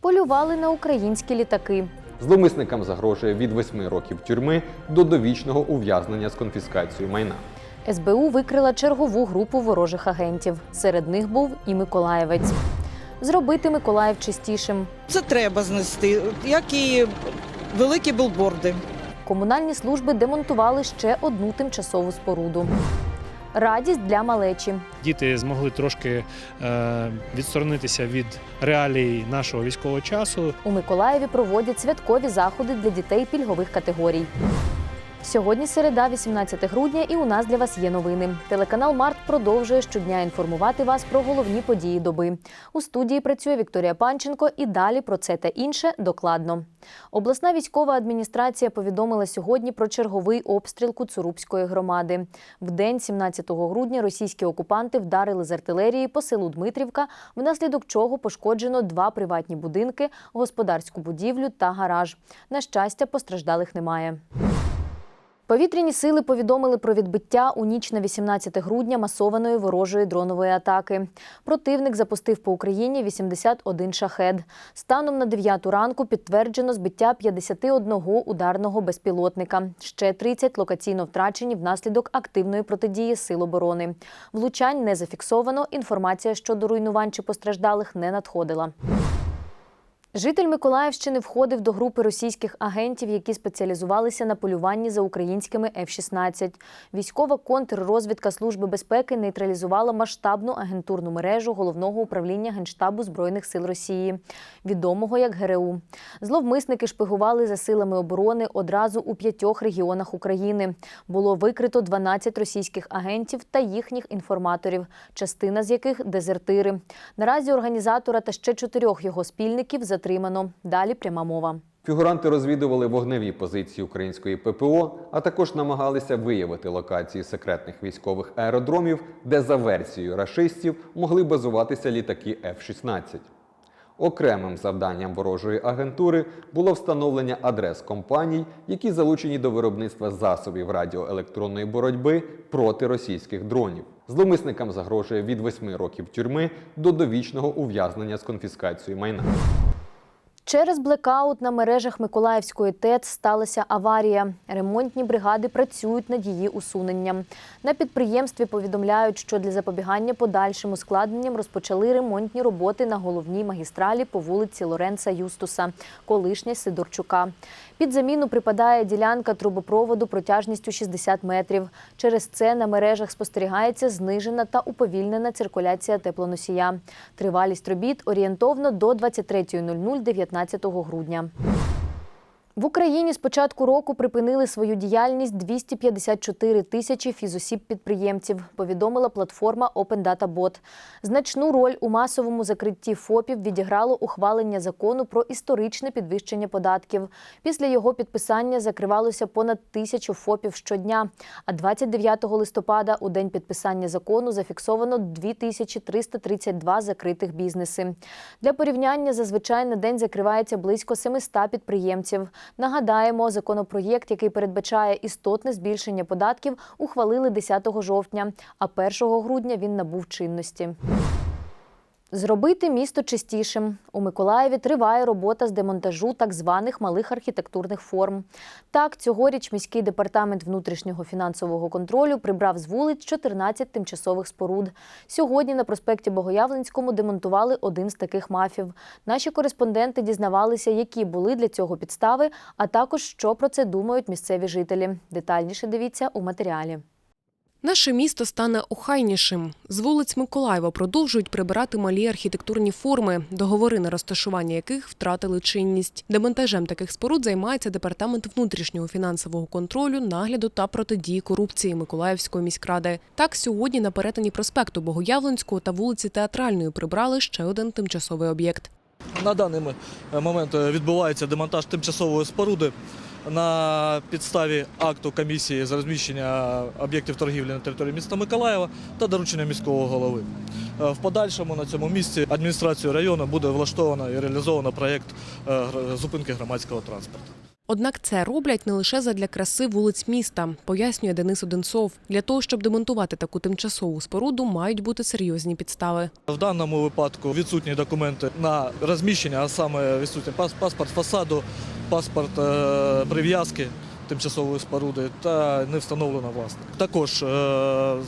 Полювали на українські літаки. Зловмисникам загрожує від 8 років тюрми до довічного ув'язнення з конфіскацією майна. СБУ викрила чергову групу ворожих агентів. Серед них був і Миколаєвець. Зробити Миколаїв чистішим. Це треба знести, як і великі білборди. Комунальні служби демонтували ще одну тимчасову споруду. Радість для малечі. Діти змогли трошки е, відсторонитися від реалій нашого військового часу. У Миколаєві проводять святкові заходи для дітей пільгових категорій. Сьогодні середа, 18 грудня, і у нас для вас є новини. Телеканал Март продовжує щодня інформувати вас про головні події доби. У студії працює Вікторія Панченко і далі про це та інше докладно. Обласна військова адміністрація повідомила сьогодні про черговий обстріл Куцурубської громади. В день 17 грудня російські окупанти вдарили з артилерії по селу Дмитрівка, внаслідок чого пошкоджено два приватні будинки, господарську будівлю та гараж. На щастя, постраждалих немає. Повітряні сили повідомили про відбиття у ніч на 18 грудня масованої ворожої дронової атаки. Противник запустив по Україні 81 шахед. Станом на 9 ранку підтверджено збиття 51 ударного безпілотника. Ще 30 локаційно втрачені внаслідок активної протидії сил оборони. Влучань не зафіксовано. Інформація щодо руйнувань чи постраждалих не надходила. Житель Миколаївщини входив до групи російських агентів, які спеціалізувалися на полюванні за українськими F-16. Військова контррозвідка Служби безпеки нейтралізувала масштабну агентурну мережу головного управління Генштабу Збройних сил Росії, відомого як ГРУ. Зловмисники шпигували за силами оборони одразу у п'ятьох регіонах України. Було викрито 12 російських агентів та їхніх інформаторів, частина з яких дезертири. Наразі організатора та ще чотирьох його спільників затримано. Далі пряма мова. Фігуранти розвідували вогневі позиції української ППО, а також намагалися виявити локації секретних військових аеродромів, де за версією рашистів могли базуватися літаки F-16. Окремим завданням ворожої агентури було встановлення адрес компаній, які залучені до виробництва засобів радіоелектронної боротьби проти російських дронів. Зловмисникам загрожує від 8 років тюрми до довічного ув'язнення з конфіскацією майна. Через блекаут на мережах Миколаївської ТЕЦ сталася аварія. Ремонтні бригади працюють над її усуненням. На підприємстві повідомляють, що для запобігання подальшим ускладненням розпочали ремонтні роботи на головній магістралі по вулиці Лоренца Юстуса, колишня Сидорчука. Під заміну припадає ділянка трубопроводу протяжністю 60 метрів. Через це на мережах спостерігається знижена та уповільнена циркуляція теплоносія. Тривалість робіт орієнтовно до 23.00 19 грудня. В Україні з початку року припинили свою діяльність 254 тисячі фізосіб-підприємців, повідомила платформа Open Data Bot. Значну роль у масовому закритті ФОПів відіграло ухвалення закону про історичне підвищення податків. Після його підписання закривалося понад тисячу ФОПів щодня. А 29 листопада, у день підписання закону, зафіксовано 2332 закритих бізнеси. Для порівняння зазвичай на день закривається близько 700 підприємців. Нагадаємо, законопроєкт, який передбачає істотне збільшення податків, ухвалили 10 жовтня, а 1 грудня він набув чинності. Зробити місто чистішим. У Миколаєві триває робота з демонтажу так званих малих архітектурних форм. Так, цьогоріч міський департамент внутрішнього фінансового контролю прибрав з вулиць 14 тимчасових споруд. Сьогодні на проспекті Богоявленському демонтували один з таких мафів. Наші кореспонденти дізнавалися, які були для цього підстави, а також що про це думають місцеві жителі. Детальніше дивіться у матеріалі. Наше місто стане охайнішим. З вулиць Миколаєва продовжують прибирати малі архітектурні форми, договори на розташування яких втратили чинність. Демонтажем таких споруд займається департамент внутрішнього фінансового контролю, нагляду та протидії корупції Миколаївської міськради. Так, сьогодні на перетині проспекту Богоявленського та вулиці Театральної прибрали ще один тимчасовий об'єкт. На даний момент відбувається демонтаж тимчасової споруди на підставі акту комісії з розміщення об'єктів торгівлі на території міста Миколаєва та доручення міського голови. Е, В подальшому на цьому місці адміністрацією району буде влаштовано і реалізовано проєкт е, зупинки громадського транспорту. Однак це роблять не лише задля краси вулиць міста, пояснює Денис Одинцов. Для того, щоб демонтувати таку тимчасову споруду, мають бути серйозні підстави. В даному випадку відсутні документи на розміщення, а саме відсутній паспорт фасаду, паспорт е, прив'язки тимчасової споруди та не встановлено власник. Також е,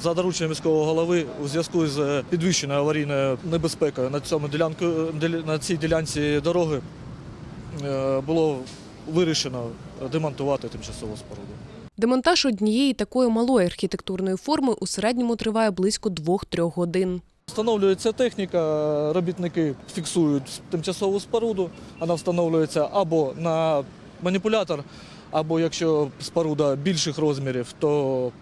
за дорученням міського голови у зв'язку з підвищеною аварійною небезпекою на цьому ділянку на цій ділянці дороги е, було вирішено демонтувати тимчасову споруду. Демонтаж однієї такої малої архітектурної форми у середньому триває близько 2-3 годин. Встановлюється техніка, робітники фіксують тимчасову споруду, вона встановлюється або на маніпулятор, або якщо споруда більших розмірів, то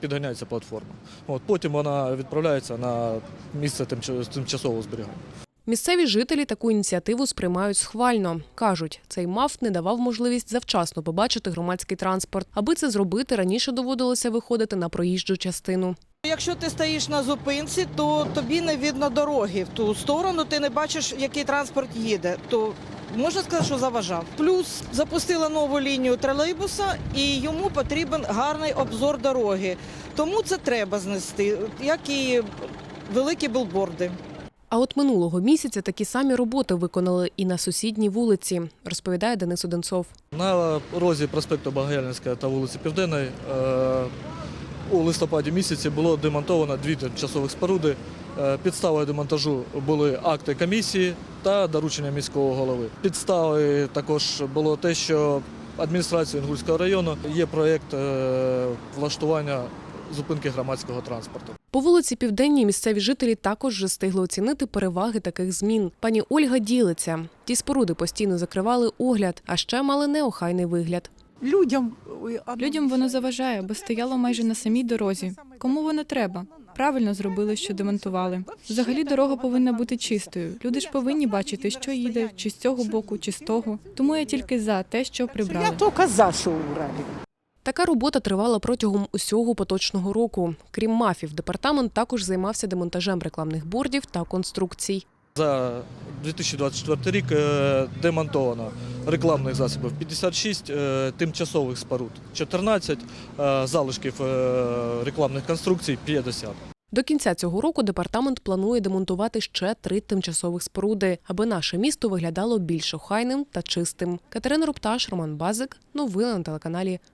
підганяється платформа. От, потім вона відправляється на місце тимчасового зберігання. Місцеві жителі таку ініціативу сприймають схвально. Кажуть, цей МАФ не давав можливість завчасно побачити громадський транспорт. Аби це зробити, раніше доводилося виходити на проїжджу частину. Якщо ти стоїш на зупинці, то тобі не видно дороги в ту сторону, ти не бачиш, який транспорт їде. То можна сказати, що заважав. Плюс запустила нову лінію тролейбуса, і йому потрібен гарний обзор дороги. Тому це треба знести, як і великі білборди. А от минулого місяця такі самі роботи виконали і на сусідній вулиці, розповідає Денис Одинцов. На розі проспекту Багаяльницька та вулиці Південної е, у листопаді місяці було демонтовано дві тимчасових споруди. Е, Підставою демонтажу були акти комісії та доручення міського голови. Підставою також було те, що адміністрація Інгульського району є проєкт е, влаштування зупинки громадського транспорту. По вулиці Південній місцеві жителі також вже встигли оцінити переваги таких змін. Пані Ольга ділиться. Ті споруди постійно закривали огляд, а ще мали неохайний вигляд. Людям Людям воно заважає, бо стояло майже на самій дорозі. Кому воно треба? Правильно зробили, що демонтували. Взагалі дорога повинна бути чистою. Люди ж повинні бачити, що їде, чи з цього боку, чи з того. Тому я тільки за те, що Я прибрали. тільки за, що убрали. Така робота тривала протягом усього поточного року. Крім мафів, департамент також займався демонтажем рекламних бордів та конструкцій. За 2024 рік е, демонтовано рекламних засобів 56, е, тимчасових споруд 14, е, залишків рекламних конструкцій 50. До кінця цього року департамент планує демонтувати ще три тимчасових споруди, аби наше місто виглядало більш охайним та чистим. Катерина Рупташ, Роман Базик. Новини на телеканалі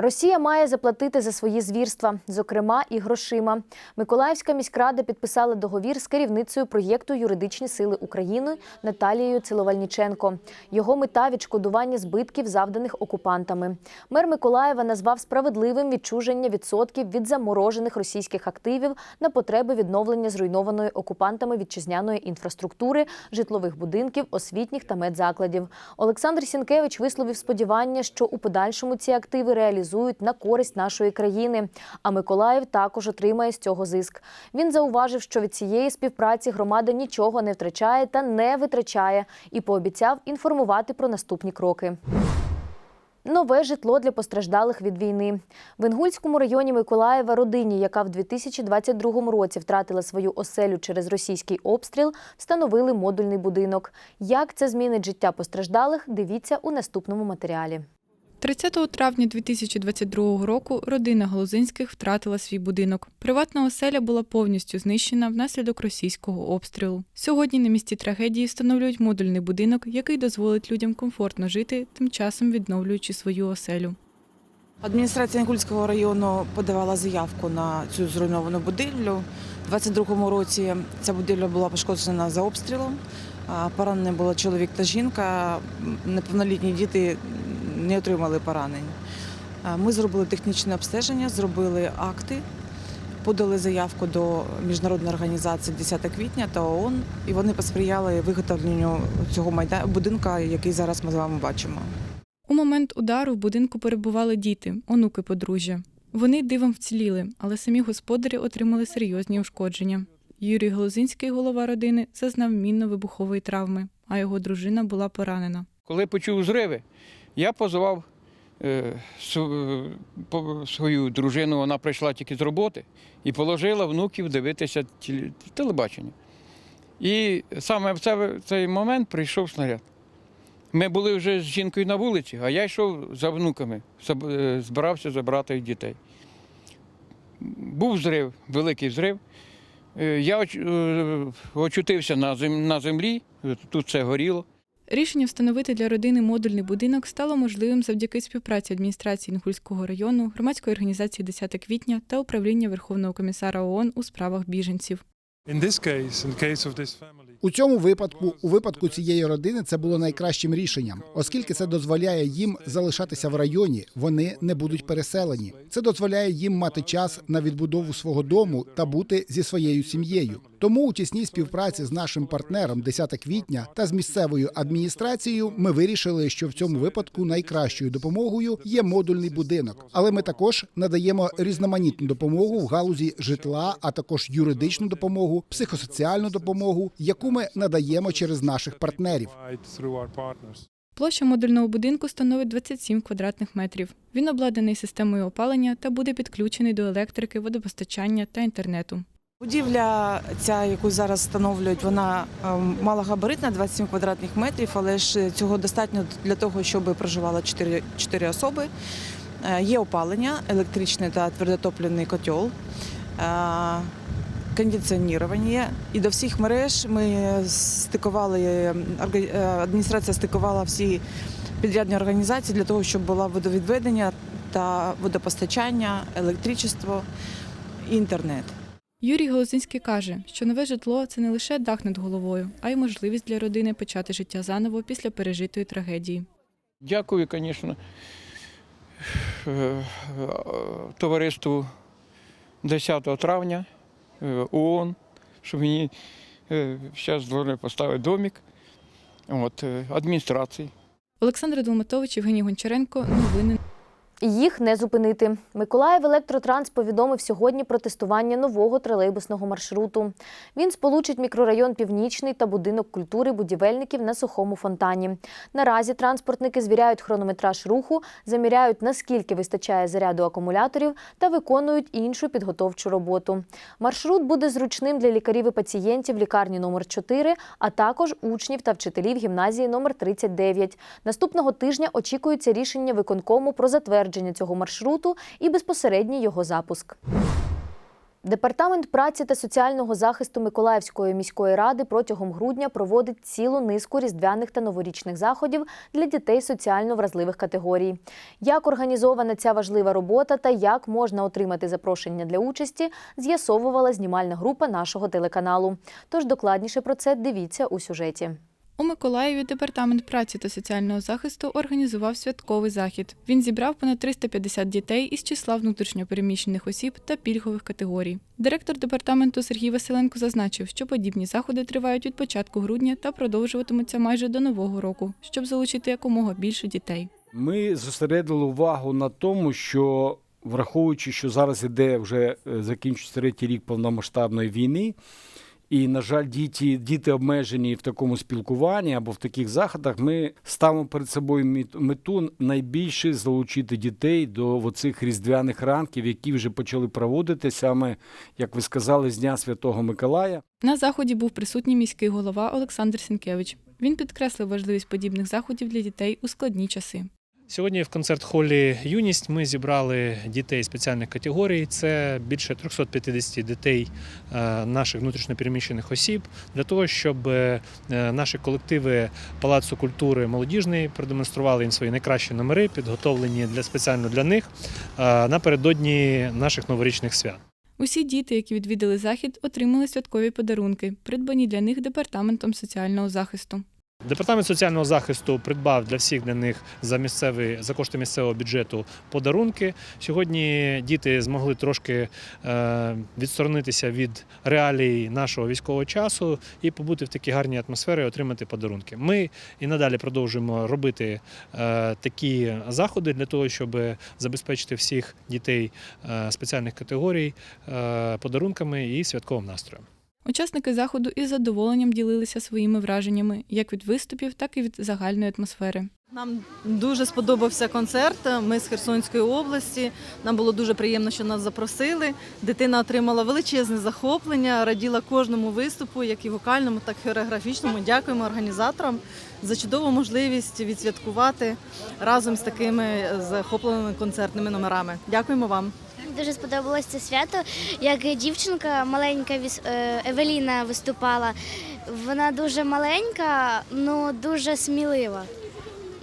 Росія має заплатити за свої звірства, зокрема і грошима. Миколаївська міськрада підписала договір з керівницею проєкту Юридичні сили України Наталією Циловальніченко. Його мета відшкодування збитків, завданих окупантами. Мер Миколаєва назвав справедливим відчуження відсотків від заморожених російських активів на потреби відновлення зруйнованої окупантами вітчизняної інфраструктури, житлових будинків, освітніх та медзакладів. Олександр Сінкевич висловив сподівання, що у подальшому ці активи реалізують на користь нашої країни. А Миколаїв також отримає з цього зиск. Він зауважив, що від цієї співпраці громада нічого не втрачає та не витрачає, і пообіцяв інформувати про наступні кроки. Нове житло для постраждалих від війни в Інгульському районі Миколаєва родині, яка в 2022 році втратила свою оселю через російський обстріл, встановили модульний будинок. Як це змінить життя постраждалих? Дивіться у наступному матеріалі. 30 травня 2022 року родина Голозинських втратила свій будинок. Приватна оселя була повністю знищена внаслідок російського обстрілу. Сьогодні на місці трагедії встановлюють модульний будинок, який дозволить людям комфортно жити, тим часом відновлюючи свою оселю. Адміністрація Інгульського району подавала заявку на цю зруйновану будівлю. У 22-му році ця будівля була пошкоджена за обстрілом. Поранені були чоловік та жінка. Неповнолітні діти не отримали поранень. Ми зробили технічне обстеження, зробили акти, подали заявку до міжнародної організації 10 квітня та ООН, і вони посприяли виготовленню цього майда... будинка, який зараз ми з вами бачимо. У момент удару в будинку перебували діти, онуки подружжя. Вони дивом вціліли, але самі господарі отримали серйозні ушкодження. Юрій Голозинський, голова родини, зазнав мінно-вибухової травми, а його дружина була поранена. Коли почув зриви, я позвав е, свою дружину, вона прийшла тільки з роботи і положила внуків дивитися телебачення. І саме в цей, момент прийшов снаряд. Ми були вже з жінкою на вулиці, а я йшов за внуками, е, збирався забрати їх дітей. Був зрив, великий зрив. Е, Я очутився на землі, тут все горіло. Рішення встановити для родини модульний будинок стало можливим завдяки співпраці адміністрації Інгульського району, громадської організації 10 квітня та управління Верховного комісара ООН у справах біженців. У цьому випадку, у випадку цієї родини, це було найкращим рішенням, оскільки це дозволяє їм залишатися в районі, вони не будуть переселені. Це дозволяє їм мати час на відбудову свого дому та бути зі своєю сім'єю. Тому у тісній співпраці з нашим партнером 10 квітня та з місцевою адміністрацією ми вирішили, що в цьому випадку найкращою допомогою є модульний будинок. Але ми також надаємо різноманітну допомогу в галузі житла, а також юридичну допомогу, психосоціальну допомогу, яку ми надаємо через наших партнерів. Площа модульного будинку становить 27 квадратних метрів. Він обладнаний системою опалення та буде підключений до електрики, водопостачання та інтернету. Будівля, ця, яку зараз встановлюють, вона ем, малогабаритна, 27 квадратних метрів, але ж цього достатньо для того, щоб проживало 4, 4 особи. Е, Є опалення, електричний та твердотопливний котел, е, кондиціонування. І до всіх мереж ми стикували, е, е, адміністрація стикувала всі підрядні організації для того, щоб було водовідведення та водопостачання, електричество і інтернет. Юрій Голозинський каже, що нове житло це не лише дах над головою, а й можливість для родини почати життя заново після пережитої трагедії. Дякую, звісно, е, товариству 10 травня е, ООН, що мені зараз дозволили поставити домик. От, е, адміністрації. Олександр Долматович, Євгеній Гончаренко. Новини Їх не зупинити. Миколаїв Електротранс повідомив сьогодні про тестування нового тролейбусного маршруту. Він сполучить мікрорайон Північний та будинок культури будівельників на сухому фонтані. Наразі транспортники звіряють хронометраж руху, заміряють наскільки вистачає заряду акумуляторів та виконують іншу підготовчу роботу. Маршрут буде зручним для лікарів і пацієнтів лікарні номер 4 а також учнів та вчителів гімназії номер 39. Наступного тижня очікується рішення виконкому про затвердження цього маршруту і безпосередній його запуск. Департамент праці та соціального захисту Миколаївської міської ради протягом грудня проводить цілу низку різдвяних та новорічних заходів для дітей соціально вразливих категорій. Як організована ця важлива робота та як можна отримати запрошення для участі, з'ясовувала знімальна група нашого телеканалу. Тож докладніше про це дивіться у сюжеті. У Миколаєві департамент праці та соціального захисту організував святковий захід. Він зібрав понад 350 дітей із числа внутрішньопереміщених осіб та пільгових категорій. Директор департаменту Сергій Василенко зазначив, що подібні заходи тривають від початку грудня та продовжуватимуться майже до нового року, щоб залучити якомога більше дітей. Ми зосередили увагу на тому, що враховуючи, що зараз іде вже е, закінчується третій рік повномасштабної війни, і, на жаль, діти, діти обмежені в такому спілкуванні або в таких заходах, ми ставимо перед собою мет- мету найбільше залучити дітей до оцих різдвяних ранків, які вже почали проводити саме, як ви сказали, з Дня Святого Миколая. На заході був присутній міський голова Олександр Сінкевич. Він підкреслив важливість подібних заходів для дітей у складні часи. Сьогодні в концерт-холі Юність ми зібрали дітей спеціальних категорій. Це більше 350 дітей е, наших внутрішньопереміщених осіб для того, щоб е, наші колективи Палацу культури молодіжний продемонстрували їм свої найкращі номери, підготовлені для спеціально для них е, напередодні наших новорічних свят. Усі діти, які відвідали захід, отримали святкові подарунки, придбані для них департаментом соціального захисту. Департамент соціального захисту придбав для всіх для них за місцевий за кошти місцевого бюджету подарунки. Сьогодні діти змогли трошки е, відсторонитися від реалій нашого військового часу і побути в такій гарній атмосфері, отримати подарунки. Ми і надалі продовжуємо робити е, такі заходи для того, щоб забезпечити всіх дітей е, спеціальних категорій подарунками і святковим настроєм. Учасники заходу із задоволенням ділилися своїми враженнями як від виступів, так і від загальної атмосфери. Нам дуже сподобався концерт. Ми з Херсонської області. Нам було дуже приємно, що нас запросили. Дитина отримала величезне захоплення, раділа кожному виступу, як і вокальному, так і хореографічному. Дякуємо організаторам за чудову можливість відсвяткувати разом з такими захопленими концертними номерами. Дякуємо вам. Дуже сподобалось це свято. Як дівчинка маленька е, Евеліна виступала. Вона дуже маленька, але дуже смілива.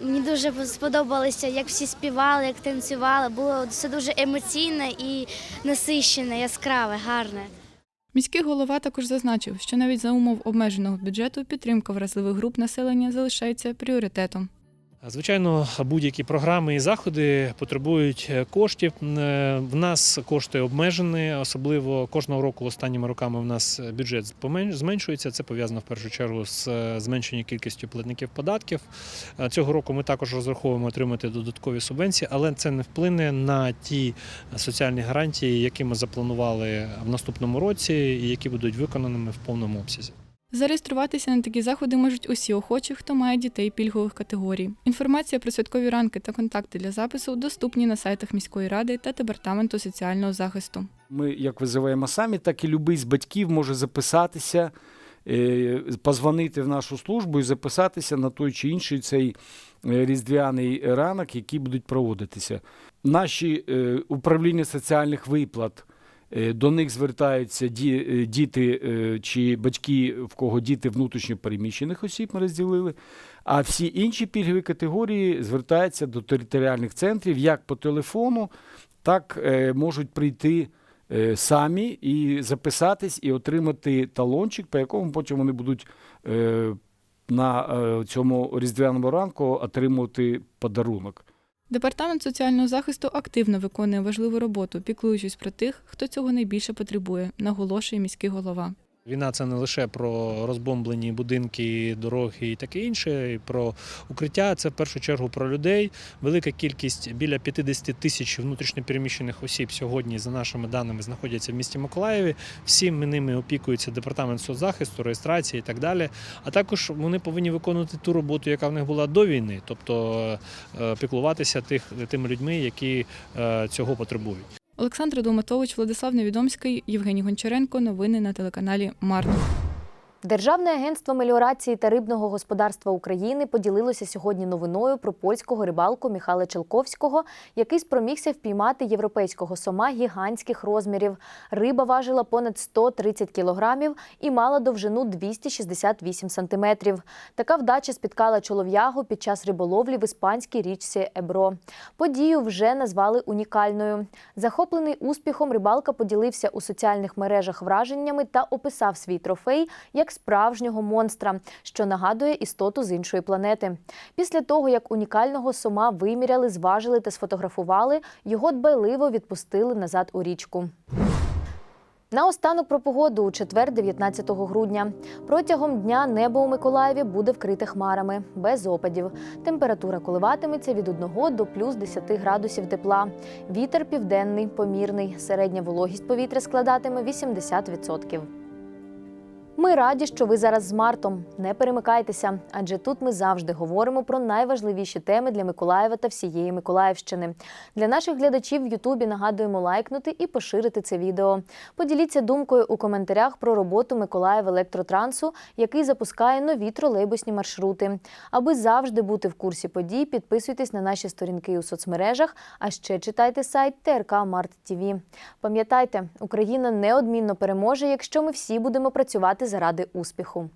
Мені дуже сподобалося, як всі співали, як танцювали. Було все дуже емоційне і насищене, яскраве, гарне. Міський голова також зазначив, що навіть за умов обмеженого бюджету підтримка вразливих груп населення залишається пріоритетом. Звичайно, будь-які програми і заходи потребують е, коштів. Е, В нас кошти обмежені, особливо кожного року останніми роками в нас бюджет зменшується. Це пов'язано в першу чергу з е, зменшенням кількістю платників податків. Цього року ми також розраховуємо отримати додаткові субвенції, але це не вплине на ті соціальні гарантії, які ми запланували в наступному році, і які будуть виконаними в повному обсязі. Зареєструватися на такі заходи можуть усі охочі, хто має дітей пільгових категорій. Інформація про святкові ранки та контакти для запису доступні на сайтах міської ради та департаменту соціального захисту. Ми як визиваємо самі, так і любий з батьків може записатися, е, позвонити в нашу службу і записатися на той чи інший цей е, різдвяний ранок, який будуть проводитися. Наші е, управління соціальних виплат. Е, До них звертаються е, діти е, чи батьки, в кого діти внутрішньо переміщених осіб, ми розділили. А всі інші пільгові категорії звертаються до територіальних центрів як по телефону, так можуть прийти самі і записатись і отримати талончик, по якому потім вони будуть на цьому різдвяному ранку отримувати подарунок. Департамент соціального захисту активно виконує важливу роботу, піклуючись про тих, хто цього найбільше потребує, наголошує міський голова. Війна це не лише про розбомблені будинки, дороги і таке інше, і про укриття. Це в першу чергу про людей. Велика кількість біля 50 тисяч внутрішньопереміщених осіб сьогодні, за нашими даними, знаходяться в місті Миколаєві. Всім ними опікується департамент соцзахисту, реєстрації і так далі. А також вони повинні виконувати ту роботу, яка в них була до війни, тобто е, піклуватися тих тими людьми, які е, цього потребують. Олександр Долматович, Владислав Невідомський, Євгеній Гончаренко. Новини на телеканалі Март. Державне агентство меліорації та рибного господарства України поділилося сьогодні новиною про польського рибалку Міхала Челковського, який спромігся впіймати європейського сома гігантських розмірів. Риба важила понад 130 кілограмів і мала довжину 268 сантиметрів. Така вдача спіткала чолов'ягу під час риболовлі в іспанській річці Ебро. Подію вже назвали унікальною. Захоплений успіхом, рибалка поділився у соціальних мережах враженнями та описав свій трофей як справжнього монстра, що нагадує істоту з іншої планети. Після того, як унікального сома виміряли, зважили та сфотографували, його дбайливо відпустили назад у річку. Наостанок про погоду у четвер, 19 грудня. Протягом дня небо у Миколаєві буде вкрите хмарами, без опадів. Температура коливатиметься від 1 до плюс 10 градусів тепла. Вітер південний, помірний. Середня вологість повітря складатиме 80%. Ми раді, що ви зараз з Мартом. Не перемикайтеся, адже тут ми завжди говоримо про найважливіші теми для Миколаєва та всієї Миколаївщини. Для наших глядачів в Ютубі нагадуємо лайкнути і поширити це відео. Поділіться думкою у коментарях про роботу Миколаїв Електротрансу, який запускає нові тролейбусні маршрути. Аби завжди бути в курсі подій, підписуйтесь на наші сторінки у соцмережах, а ще читайте сайт ТРК Март ТВ. Пам'ятайте, Україна неодмінно переможе, якщо ми всі будемо працювати заради успіху.